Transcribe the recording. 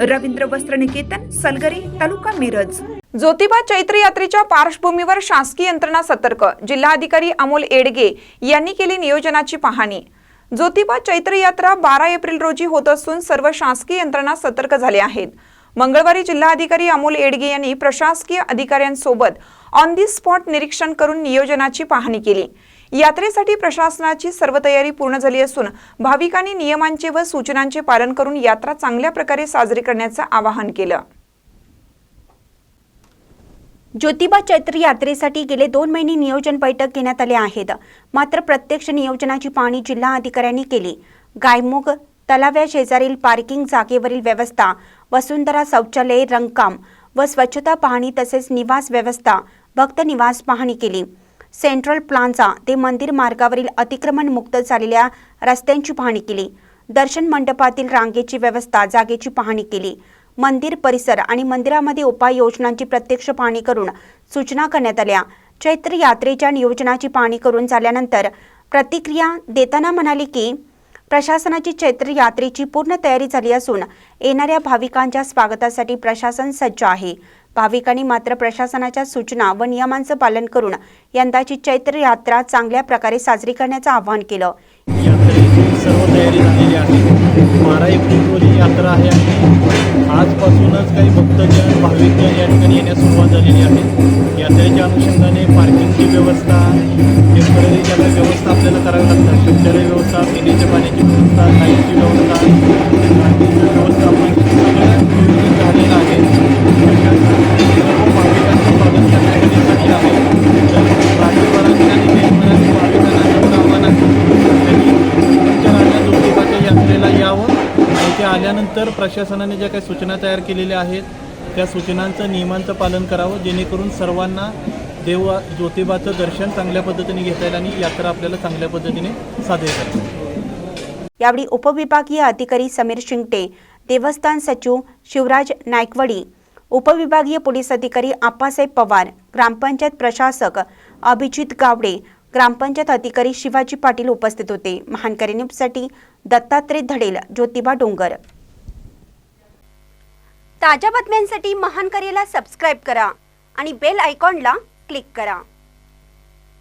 रवींद्र वस्त्र निकेतन सलगरी तालुका मिरज. ज्योतिबा चैत्र यात्रेच्या पार्श्वभूमीवर शासकीय यंत्रणा सतर्क जिल्हाधिकारी अमोल एडगे यांनी केली नियोजनाची पाहणी. ज्योतिबा चैत्र यात्रा बारा एप्रिल रोजी होत असून सर्व शासकीय यंत्रणा सतर्क झाल्या आहेत. मंगळवारी जिल्हाधिकारी अमोल एडगे यांनी प्रशासकीय अधिकाऱ्यांसोबत ऑन दी स्पॉट निरीक्षण करून नियोजनाची पाहणी केली. यात्रेसाठी प्रशासनाची सर्व तयारी पूर्ण झाली असून भाविकांनी नियमांचे व सूचनांचे पालन करून यात्रा चांगल्या प्रकारे साजरी करण्याचं आवाहन केलं. ज्योतिबा चैत्र यात्रेसाठी गेले दोन महिने नियोजन बैठक घेण्यात आले आहेत. मात्र प्रत्यक्ष नियोजनाची पाहणी जिल्हा अधिकाऱ्यांनी केली. गायमुख तलाव्या शेजारील पार्किंग जागेवरील व्यवस्था वसुंधरा शौचालय रंगकाम व स्वच्छता पाहणी तसेच निवास व्यवस्था भक्त निवास पाहणी केली. सेंट्रल प्लानचा ते मंदिर मार्गावरील अतिक्रमण मुक्त झालेल्या रस्त्यांची पाहणी केली. दर्शन मंडपातील रांगेची व्यवस्था जागेची पाहणी केली. मंदिर परिसर आणि मंदिरामध्ये उपाययोजनांची प्रत्यक्ष पाहणी करून सूचना करण्यात आल्या. चैत्र यात्रेच्या नियोजनाची पाहणी करून झाल्यानंतर प्रतिक्रिया देताना म्हणाले की प्रशासनाची चैत्र यात्रेची पूर्ण तयारी झाली असून येणाऱ्या भाविकांच्या स्वागतासाठी प्रशासन सज्ज आहे. भाविकांनी मात्र प्रशासनाच्या सूचना व नियमांचं पालन करून यंदाची चैत्र यात्रा चांगल्या प्रकारे साजरी करण्याचं आवाहन केलं. सर्व तयारी झालेली आहे. बारा एप्रिल रोजी यात्रा आहे. आणि आजपासूनच काही भक्तजन भाविकजन या ठिकाणी येण्यास सुरुवात झालेली आहे. यात्रेच्या अनुषंगाने पार्किंगची व्यवस्था टेंपररी काही व्यवस्था आपल्याला करावी लागतात. शौचालय व्यवस्था पिण्याच्या पाण्याची व्यवस्था लाईटची व्यवस्था गाडीचं व्यवस्थापन. आल्यानंतर प्रशासनाने ज्या काही सूचना तयार केलेल्या आहेत त्या सूचनांचं नियमांचं पालन करावं जेणेकरून सर्वांना देव ज्योतिबाचं दर्शन चांगल्या पद्धतीने घेता येईल आणि यात्रा आपल्याला चांगल्या पद्धतीने साजरी करता यावेळी उपविभागीय अधिकारी समीर शिंगटे देवस्थान सचिव शिवराज नायकवडी उपविभागीय पोलीस अधिकारी आप्पासाहेब पवार ग्रामपंचायत प्रशासक अभिजित गावडे ग्रामपंचायत अधिकारी शिवाजी पाटील उपस्थित होते. महानकरी न्यूजसाठी दत्तात्रय धडेल ज्योतिबा डोंगर. ताज्या बातम्यांसाठी महानकरीला सबस्क्राईब करा आणि बेल आयकॉनला क्लिक करा.